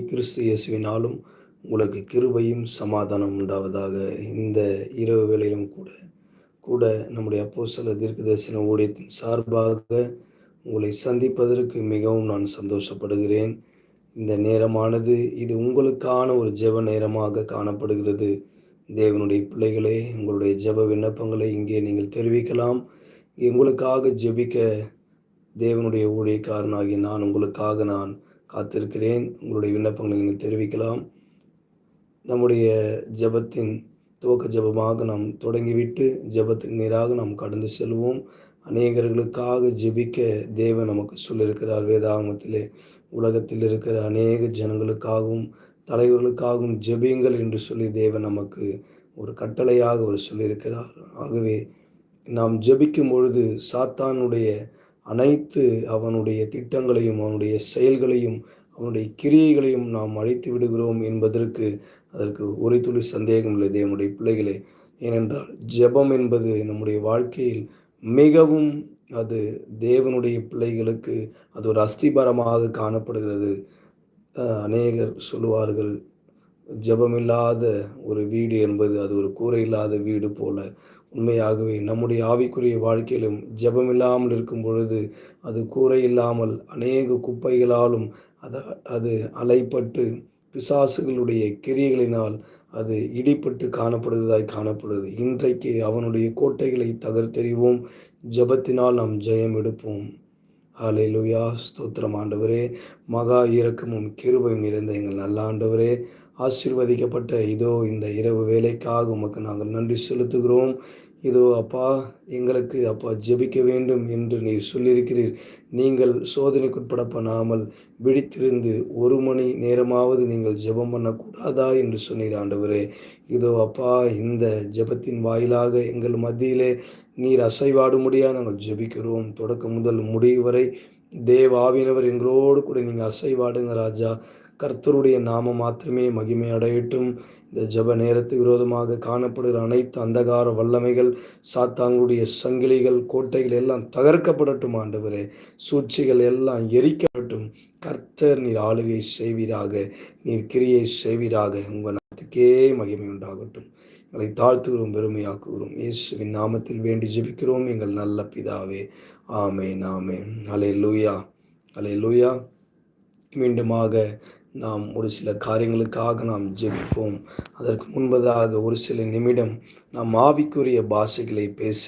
கிறிஸ்து இயேசுவினாலும் உங்களுக்கு கிருபையும் சமாதானம் உண்டாவதாக இந்த இரவு வேளையிலும் கூட. கூட நம்முடைய அப்போஸில் தீர்க்க தரிசன ஊழியத்தின் சார்பாக உங்களை சந்திப்பதற்கு மிகவும் நான் சந்தோஷப்படுகிறேன். இந்த நேரமானது இது உங்களுக்கான ஒரு ஜெப நேரமாக காணப்படுகிறது. தேவனுடைய பிள்ளைகளே உங்களுடைய ஜெப விண்ணப்பங்களை இங்கே நீங்கள் தெரிவிக்கலாம். உங்களுக்காக ஜெபிக்க தேவனுடைய ஊழியக்காரனாகி நான் உங்களுக்காக நான் காத்திருக்கிறேன். உங்களுடைய விண்ணப்பங்களை நீங்கள் தெரிவிக்கலாம். நம்முடைய ஜெபத்தின் துவக்க ஜெபமாக நாம் தொடங்கிவிட்டு ஜபத்துக்கு நேராக நாம் கடந்து செல்வோம். அநேகர்களுக்காக ஜெபிக்க தேவன் நமக்கு சொல்லியிருக்கிறார். வேதாகமத்திலே உலகத்தில் இருக்கிற அநேக ஜனங்களுக்காகவும் தலைவர்களுக்காகவும் ஜெபியுங்கள் என்று சொல்லி தேவன் நமக்கு ஒரு கட்டளையாக அவர் சொல்லியிருக்கிறார். ஆகவே நாம் ஜெபிக்கும் பொழுது சாத்தானுடைய அனைத்து அவனுடைய திட்டங்களையும் அவனுடைய செயல்களையும் அவனுடைய கிரியைகளையும் நாம் அழித்து விடுகிறோம் என்பதற்கு அதற்கு ஒரு துளி சந்தேகம் இல்லை தேவனுடைய பிள்ளைகளே. ஏனென்றால் ஜெபம் என்பது நம்முடைய வாழ்க்கையில் மிகவும் அது தேவனுடைய பிள்ளைகளுக்கு அது ஒரு அஸ்திபாரமாக காணப்படுகிறது. அநேகர் சொல்லுவார்கள் ஜெபமில்லாத ஒரு வீடு என்பது அது ஒரு கூரை இல்லாத வீடு போல உண்மையாகவே நம்முடைய ஆவிக்குரிய வாழ்க்கையிலும் ஜெபம் இல்லாமல் இருக்கும் பொழுது அது கூரை இல்லாமல் அநேக குப்பைகளாலும் அது அது அலைப்பட்டு பிசாசுகளுடைய கிரியைகளினால் அது இடிப்பட்டு காணப்படுவதாய் காணப்படுது. இன்றைக்கு அவனுடைய கோட்டைகளை தகர்த்தெறிவோம். ஜபத்தினால் நாம் ஜெயம் எடுப்போம். ஹலே லுயா ஸ்தோத்திரம் ஆண்டவரே. மகா இறக்கமும் கிருபையும் நிறைந்த எங்கள் நல்ல ஆண்டவரே ஆசீர்வதிக்கப்பட்ட இதோ இந்த இரவு வேலைக்காக உமக்கு நாங்கள் நன்றி செலுத்துகிறோம். இதோ அப்பா எங்களுக்கு அப்பா ஜெபிக்க வேண்டும் என்று நீர் சொல்லியிருக்கிறீர். நீங்கள் சோதனைக்குட்பட பண்ணாமல் விழித்திருந்து ஒரு மணி நேரமாவது நீங்கள் ஜெபம் பண்ணக்கூடாதா என்று சொன்னீர் ஆண்டவரே. இதோ அப்பா இந்த ஜெபத்தின் வாயிலாக எங்கள் மத்தியிலே நீர் அசைவாடு முடியா நாங்கள் ஜெபிக்கிறோம். தொடக்கம் முதல் முடிவு வரை தேவாவினவர் எங்களோடு கூட நீங்கள் அசைவாடுங்க ராஜா. கர்த்தருடைய நாமம் மாத்திரமே மகிமை அடையட்டும். இந்த ஜப நேரத்துக்கு விரோதமாக காணப்படுகிற அனைத்து அந்தகார வல்லமைகள் சாத்தாங்களுடைய சங்கிலிகள் கோட்டைகள் எல்லாம் தகர்க்கப்படட்டும் ஆண்டவரே. சூழ்ச்சிகள் எல்லாம் எரிக்கப்பட்டும் கர்த்தர் நீர் ஆளுகை செய்வீராக. நீர் கிரியை செய்வீராக. உங்கள் நாட்டுக்கே மகிமை உண்டாகட்டும். எங்களை தாழ்த்துகிறோம் பெருமையாக்குகிறோம். இயேசுவின் நாமத்தில் வேண்டி ஜெபிக்கிறோம். எங்கள் நல்ல பிதாவே. ஆமே நாமே அலே லூயா அலே லூயா மீண்டுமாக நாம் ஒரு சில காரியங்களுக்காக நாம் ஜெபிப்போம். அதற்கு முன்பதாக ஒரு சில நிமிடம் நாம் ஆவிக்குரிய பாஷைகளை பேசி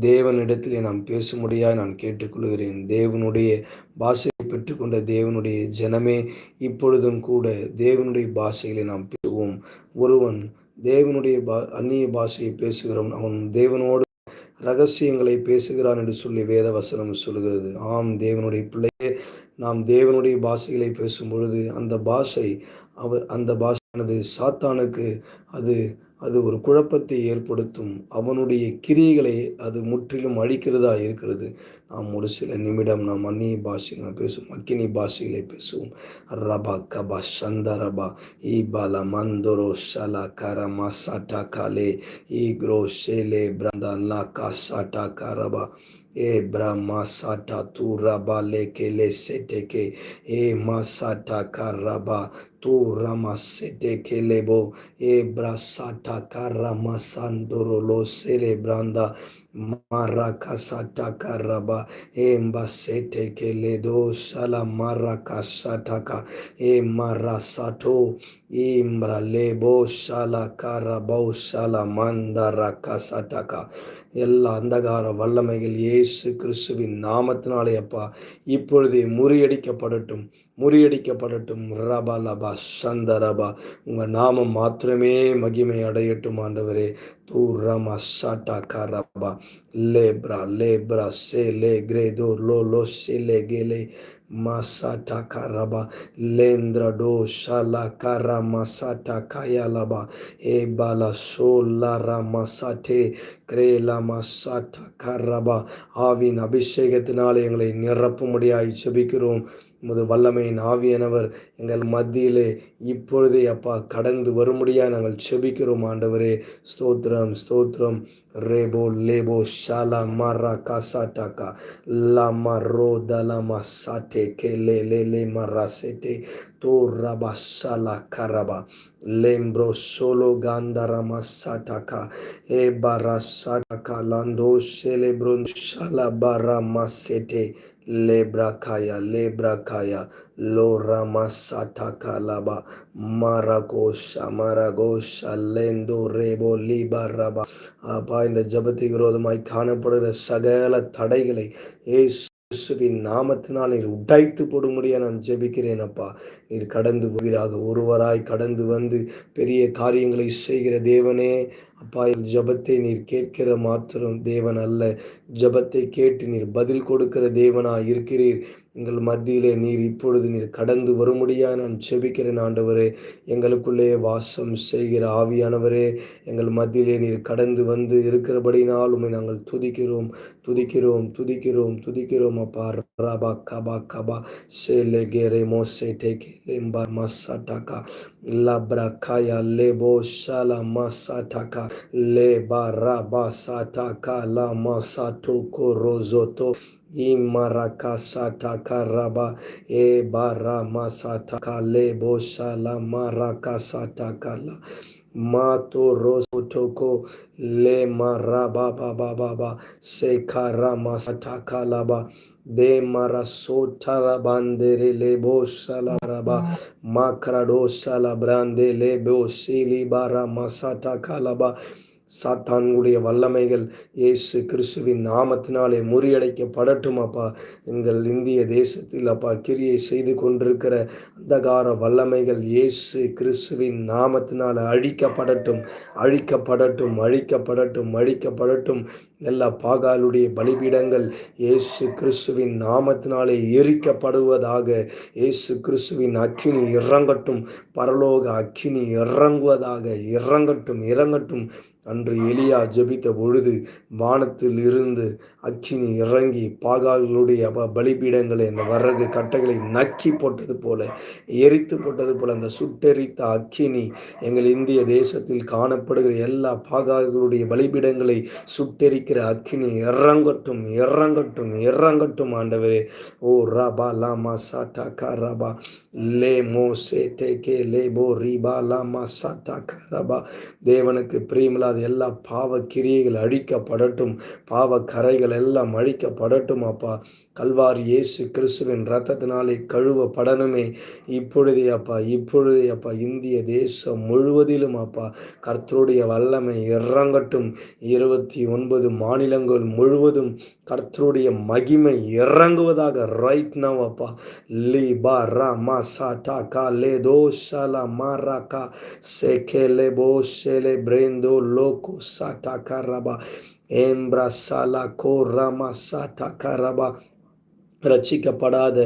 தேவனிடத்திலே நாம் பேசும்படியாக நான் கேட்டுக்கொள்கிறேன். தேவனுடைய பாஷையை பெற்றுக்கொண்ட தேவனுடைய ஜனமே இப்பொழுதும் கூட தேவனுடைய பாஷைகளை நாம் பேசுவோம். ஒருவன் தேவனுடைய பா அந்நிய பாஷையை பேசுகிறவன் அவன் தேவனோடு ரகசியங்களை பேசுகிறான் என்று சொல்லி வேத வசனம் சொல்கிறது. ஆம் தேவனுடைய பிள்ளை நாம் தேவனுடைய பாஷைகளை பேசும் பொழுது அந்த பாஷை அவ அந்த பாஷையானது சாத்தானுக்கு அது அது ஒரு குழப்பத்தை ஏற்படுத்தும். அவனுடைய கிரியைகளை அது முற்றிலும் அழிக்கிறதா இருக்கிறது. நாம் ஒரு சில நிமிடம் நாம் அந்நிய பாஷையில் பேசுவோம் அக்கினி பாஷைகளை பேசுவோம். ரபா கபா சந்தரபா ஈ பால மந்தோரோ ஷலா கரமா சாட்டா காலே ஈ க்ரோ ஷேலே பிரந்தா லா கா சாட்டா கரபா এ ব্রাহ্মাসাটা তু রাবা লেকেলে সেটেকে, এ মাসাটা কার রাবা তু রামা সেটে খেলেব এ ব্রাসাটা কার রামা সান্দোরোলো সেরে ব্রান্দা মারাকাসাটাকা রাবা এম্বা সেটে কেলে দো সালা মারাকাসাটাকা এ মারাসাঠো ইমরা লেবো সালা কারাবাও সালা মান্দা রাকাসাটাকা எல்லா அந்தகார வல்லமைகள் இயேசு கிறிஸ்துவின் நாமத்தினாலே அப்பா. இப்பொழுதே முறியடிக்கப்படட்டும் முறியடிக்கப்படட்டும். ரபா லபா சந்த ரபா. உங்கள் நாமம் மாத்திரமே மகிமை அடையட்டும் ஆண்டவரே. தூ ரமா சாட்டா கரபா லேப்ரா லேப்ரா சே லே கிரே தோ லோ லோ சே லே கே லே. Masata karaba lendra do shala kara masata kayalaba ebala sola ramasate krela masata karaba ஆவின் அபிஷேகத்தினாலே எங்களை நிரப்பும்படியாய் ஜெபிக்கிறோம் முது வல்லமையின் ஆவியானவர் எங்கள் மத்தியிலே இப்பொழுதே அப்பா கடந்து வரும்படியாக நாங்கள் செபிக்கிறோம் ஆண்டவரே. ஸ்தோத்ரம் ஸ்தோத்ரம் ரேபோ லேபோ ஷாலா மாரா காசாட்டாக்கா லாமா ரோ தலாமா சாட்டே கே லே லே லே மாரா சேட்டே. தோ ரபா Shala lembro solo gandara masataka e barasataka lando celebron shala bara masete lebrakaya lebrakaya lora masataka laba maragosha maragosha lendo rebo libaraba அப்பா இந்த ஜபத்துக்கு விரோதமாய் காணப்படுகிற சகல தடைகளை ஏசு இயேசுவின் நாமத்தினால் நீர் உடைத்து போடும்படியா நான் ஜெபிக்கிறேன் அப்பா. நீர் கடந்து போகிறாக ஒருவராய் கடந்து வந்து பெரிய காரியங்களை செய்கிற தேவனே அப்பா ஜபத்தை நீர் கேட்கிற மாத்திரம் தேவன் அல்ல. ஜபத்தை கேட்டு நீர் பதில் கொடுக்கிற தேவனா இருக்கிறீர். எங்கள் மத்தியிலே நீர் இப்பொழுது நீர் கடந்து வரும்படியா நான் செபிக்கிறேன் ஆண்டவரே. எங்களுக்குள்ளே வாசம் செய்கிற ஆவியானவரே. எங்கள் மத்தியிலே நீர் கடந்து வந்து இருக்கிறபடினால் உண்மை நாங்கள் துதிக்கிறோம். துதிக்கிறோம் துதிக்கிறோம் துதிக்கிறோம். அப்பா ரபா கபா கபா சேலே லே கே ரே லேம்பா மசாட்டாக்கா labra kaya lebo டாக்கா masataka leba காயா லே போ Shala korozoto Dhaka lebarabasatakalamasatokorozoto imarakasatakaraba ebaramasatakalebosalamarakasatakalaa matorosotoko lemarababababa sekaramasatakalaba rosotoko le bossa la de macra dosa lebo salaraba makrado salabrande lebo silibara masata kalaba சாத்தான்களுடைய வல்லமைகள் இயேசு கிறிஸ்துவின் நாமத்தினாலே முறியடைக்கப்படட்டும் அப்பா. எங்கள் இந்திய தேசத்தில் அப்பா கிரியை செய்து கொண்டிருக்கிற அந்தகார வல்லமைகள் இயேசு கிறிஸ்துவின் நாமத்தினால் அழிக்கப்படட்டும் அழிக்கப்படட்டும் அழிக்கப்படட்டும் அழிக்கப்படட்டும். எல்லா பாகாலுடைய பலிபீடங்கள் இயேசு கிறிஸ்துவின் நாமத்தினாலே எரிக்கப்படுவதாக இயேசு கிறிஸ்துவின் அக்கினி இறங்கட்டும் பரலோக அக்கினி இறங்குவதாக இறங்கட்டும் இறங்கட்டும். அன்று எலியா ஜபித்த பொழுது வானத்தில் இருந்து அக்கினி இறங்கி பாகால்களுடைய பலிபீடங்களை அந்த வரகு கட்டைகளை நக்கி போட்டது போல எரித்து போட்டது போல அந்த சுட்டெரித்த அக்கினி எங்கள் இந்திய தேசத்தில் காணப்படுகிற எல்லா பாகால்களுடைய பலிபீடங்களை சுட்டெரிக்கிற அக்கினி இறங்கட்டும் இறங்கட்டும் இறங்கட்டும் ஆண்டவரே. ஓ ரபா லாமா சாட்டா கா ரபா. லே மோ சே டே கே லே போ ரீபா லாமா சாட்டா கா ரபா. தேவனுக்கு பிரியமில்லாத எல்லா பாவ கிரியைகள் அழிக்கப்படட்டும். பாவ கரைகள் எல்லாம் அழிக்கப்படட்டும் அப்பா. கல்வார் இயேசு கிறிஸ்துவின் ரத்தத்தினாலே கழுவப்படணுமே. இப்பொழுதே அப்பா இப்பொழுதே அப்பா. இந்திய தேசம் முழுவதிலும் அப்பா கர்த்தருடைய வல்லமை இறங்கட்டும். இருபத்தி ஒன்பது மாநிலங்கள் முழுவதும் கர்த்தருடைய மகிமை இறங்குவதாக ரைட் நவ் அப்பா. லி பா ரா மா சா டா கா லே தோ ஷாலா மா ரா கா. சே கே லே போ ஷே லே பிரேந்தோ லோகோ சா டா embra ரபா ஏம்ப்ரா சாலா கோ சா ரபா ரட்சிக்கப்படாத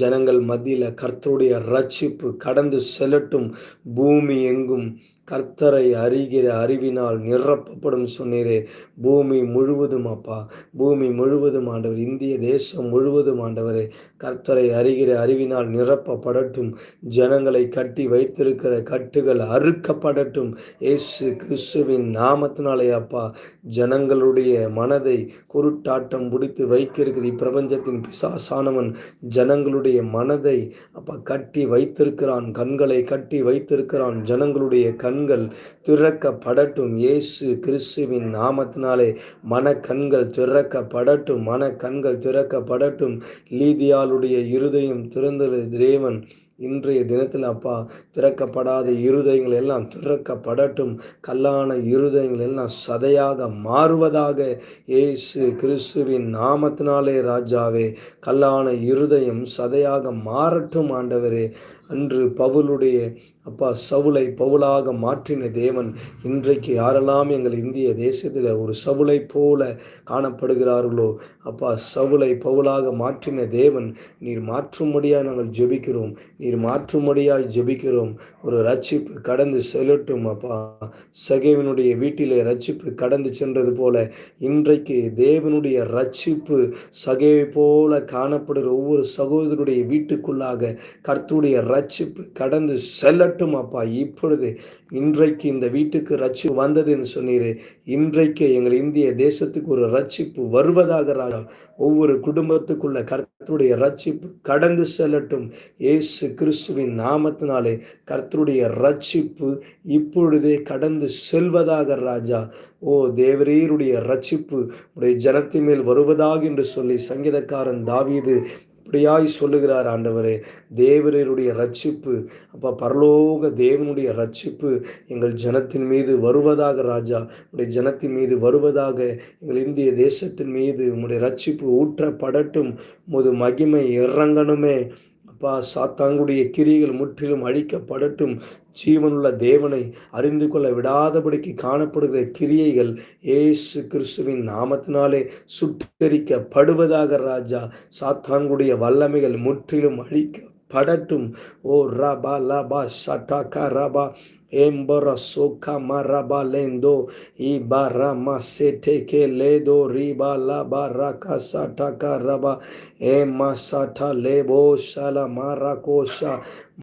ஜனங்கள் மத்தியில் கர்த்தருடைய ரட்சிப்பு கடந்து செல்லட்டும். பூமி எங்கும் கர்த்தரை அறிகிற அறிவினால் நிரப்பப்படும் சொன்னீரே. பூமி முழுவதும் அப்பா. பூமி முழுவதும் ஆண்டவர். இந்திய தேசம் முழுவதும் ஆண்டவரே. கர்த்தரை அறிகிற அறிவினால் நிரப்பப்படட்டும். ஜனங்களை கட்டி வைத்திருக்கிற கட்டுகள் அறுக்கப்படட்டும். ஏசு கிறிஸ்துவின் நாமத்தினாலே அப்பா. ஜனங்களுடைய மனதை குருட்டாட்டம் பிடித்து வைக்கிருக்கிற இப்பிரபஞ்சத்தின் பிசாசானவன் ஜனங்களுடைய மனதை அப்பா கட்டி வைத்திருக்கிறான். கண்களை கட்டி வைத்திருக்கிறான். ஜனங்களுடைய கண் கண்கள் திறக்கப்படட்டும். இயேசு கிறிஸ்துவின் நாமத்தினாலே மன கண்கள் திறக்கப்படட்டும். மன கண்கள் திறக்கப்படட்டும். லீதியாளுடைய இருதயம் திறந்தது. தேவன் இன்றைய தினத்தில் அப்பா திறக்கப்படாத இருதயங்கள் எல்லாம் திறக்கப்படட்டும். கல்லான இருதயங்கள் எல்லாம் சதையாக மாறுவதாக ஏசு கிறிஸ்துவின் நாமத்தினாலே ராஜாவே கல்லான இருதயம் சதையாக மாறட்டும் ஆண்டவரே. அன்று பவுலுடைய அப்பா சவுளை பவுலாக மாற்றின தேவன் இன்றைக்கு யாரெல்லாம் எங்கள் இந்திய தேசத்தில் ஒரு சவுளை போல காணப்படுகிறார்களோ அப்பா சவுளை பவுலாக மாற்றின தேவன் நீர் மாற்றும்படியாக நாங்கள் ஜெபிக்கிறோம் நீர் மாற்றும்படியாக ஜெபிக்கிறோம். ஒரு ரட்சிப்பு கடந்து செல்லட்டும் அப்பா. சகேவனுடைய வீட்டிலே ரட்சிப்பு கடந்து சென்றது போல இன்றைக்கு தேவனுடைய ரட்சிப்பு சகைவை போல காணப்படுகிற ஒவ்வொரு சகோதரருடைய வீட்டுக்குள்ளாக கர்த்துடைய ரட்சிப்பு கடந்து செல்லட்டும் அப்பா. இப்பொழுது இன்றைக்கு இந்த வீட்டுக்கு ரட்சி வந்ததுன்னு சொன்னீரே. இன்றைக்கு எங்கள் இந்திய தேசத்துக்கு ஒரு ரட்சிப்பு வருவதாக ராஜா ஒவ்வொரு குடும்பத்துக்குள்ள கர்த்தருடைய ரட்சிப்பு கடந்து செல்லட்டும். ஏசு கிறிஸ்துவின் நாமத்தினாலே கர்த்தருடைய ரட்சிப்பு இப்பொழுதே கடந்து செல்வதாக ராஜா. ஓ தேவரீருடைய ரட்சிப்பு உடைய ஜனத்தின் மேல் வருவதாக என்று சொல்லி சங்கீதக்காரன் தாவீது இப்படியாய் சொல்லுகிறார் ஆண்டவரே தேவரருடைய ரட்சிப்பு அப்போ பரலோக தேவனுடைய ரட்சிப்பு எங்கள் ஜனத்தின் மீது வருவதாக ராஜா உடைய ஜனத்தின் மீது வருவதாக எங்கள் இந்திய தேசத்தின் மீது உங்களுடைய ரட்சிப்பு ஊற்றப்படட்டும். முது மகிமை இறங்கணுமே. அப்பா சாத்தாங்குடைய கிரிகள் முற்றிலும் அழிக்கப்படட்டும். ஜீவனுள்ள தேவனை அறிந்து கொள்ள விடாதபடிக்கு காணப்படுகிற கிரியைகள் ஏசு கிறிஸ்துவின் நாமத்தினாலே சுட்டரிக்கப்படுவதாக ராஜா. சாத்தான்குடைய வல்லமைகள் முற்றிலும் அழிக்கப்படட்டும். ஓ ரபா லபா ஷட்டா ரபா. embarazo camarabalendo y barramasete que le do riba la barraca sata caraba emasata lebo